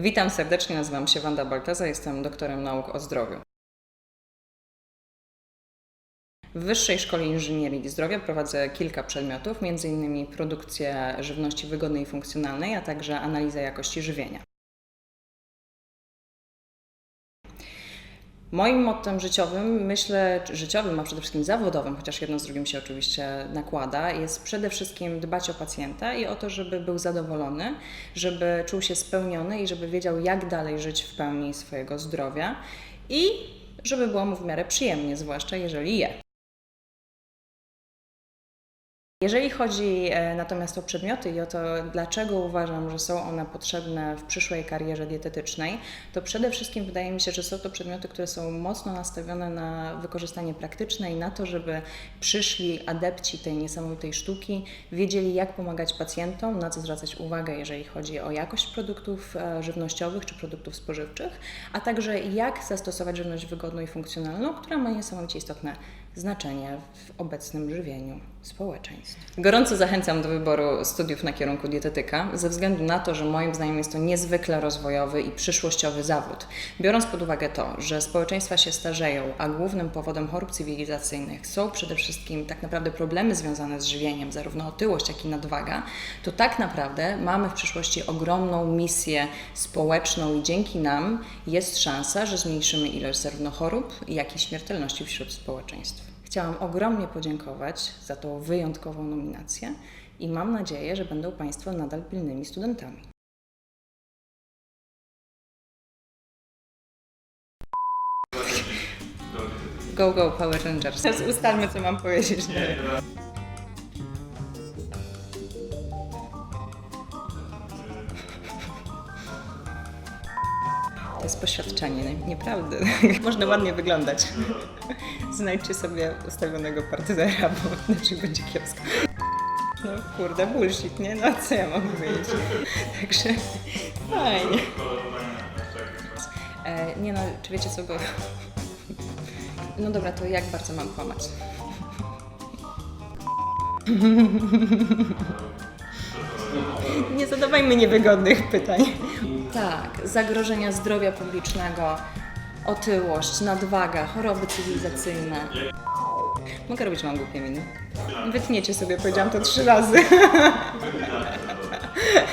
Witam serdecznie, nazywam się Wanda Baltaza, jestem doktorem nauk o zdrowiu. W Wyższej Szkole Inżynierii Zdrowia prowadzę kilka przedmiotów, m.in. produkcję żywności wygodnej i funkcjonalnej, a także analizę jakości żywienia. Moim mottem życiowym, myślę, życiowym, a przede wszystkim zawodowym, chociaż jedno z drugim się oczywiście nakłada, jest przede wszystkim dbać o pacjenta i o to, żeby był zadowolony, żeby czuł się spełniony i żeby wiedział, jak dalej żyć w pełni swojego zdrowia i żeby było mu w miarę przyjemnie, zwłaszcza jeżeli je. Jeżeli chodzi e, natomiast o przedmioty i o to, dlaczego uważam, że są one potrzebne w przyszłej karierze dietetycznej, to przede wszystkim wydaje mi się, że są to przedmioty, które są mocno nastawione na wykorzystanie praktyczne i na to, żeby przyszli adepci tej niesamowitej sztuki wiedzieli, jak pomagać pacjentom, na co zwracać uwagę, jeżeli chodzi o jakość produktów e, żywnościowych czy produktów spożywczych, a także jak zastosować żywność wygodną i funkcjonalną, która ma niesamowicie istotne znaczenie w obecnym żywieniu społeczeństw. Gorąco zachęcam do wyboru studiów na kierunku dietetyka, ze względu na to, że moim zdaniem jest to niezwykle rozwojowy i przyszłościowy zawód. Biorąc pod uwagę to, że społeczeństwa się starzeją, a głównym powodem chorób cywilizacyjnych są przede wszystkim tak naprawdę problemy związane z żywieniem, zarówno otyłość, jak i nadwaga, to tak naprawdę mamy w przyszłości ogromną misję społeczną i dzięki nam jest szansa, że zmniejszymy ilość zarówno chorób, jak i śmiertelności wśród społeczeństw. Chciałam ogromnie podziękować za tą wyjątkową nominację i mam nadzieję, że będą Państwo nadal pilnymi studentami. Go, go, Power Rangers. Teraz ustalmy, co mam powiedzieć. To jest poświadczenie, nie- nieprawda. Można ładnie wyglądać. Znajdźcie sobie ustawionego partnera, bo inaczej będzie kiepsko. No kurde, bullshit, nie? No co ja mam powiedzieć? Także fajnie. E, nie no, czy wiecie co, bo... No dobra, to jak bardzo mam kłamać? Nie zadawajmy niewygodnych pytań. Tak, zagrożenia zdrowia publicznego, otyłość, nadwaga, choroby cywilizacyjne. Mogę robić mam głupie miny. Wytniecie sobie, powiedziałam to trzy razy.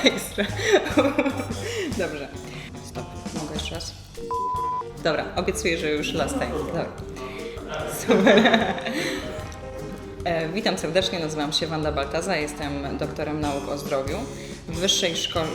Ekstra. Dobrze. Stop. Mogę jeszcze raz? Dobra, obiecuję, że już last time. Dobra. Super. E, Witam serdecznie, nazywam się Wanda Baltaza, jestem doktorem nauk o zdrowiu w Wyższej Szkole...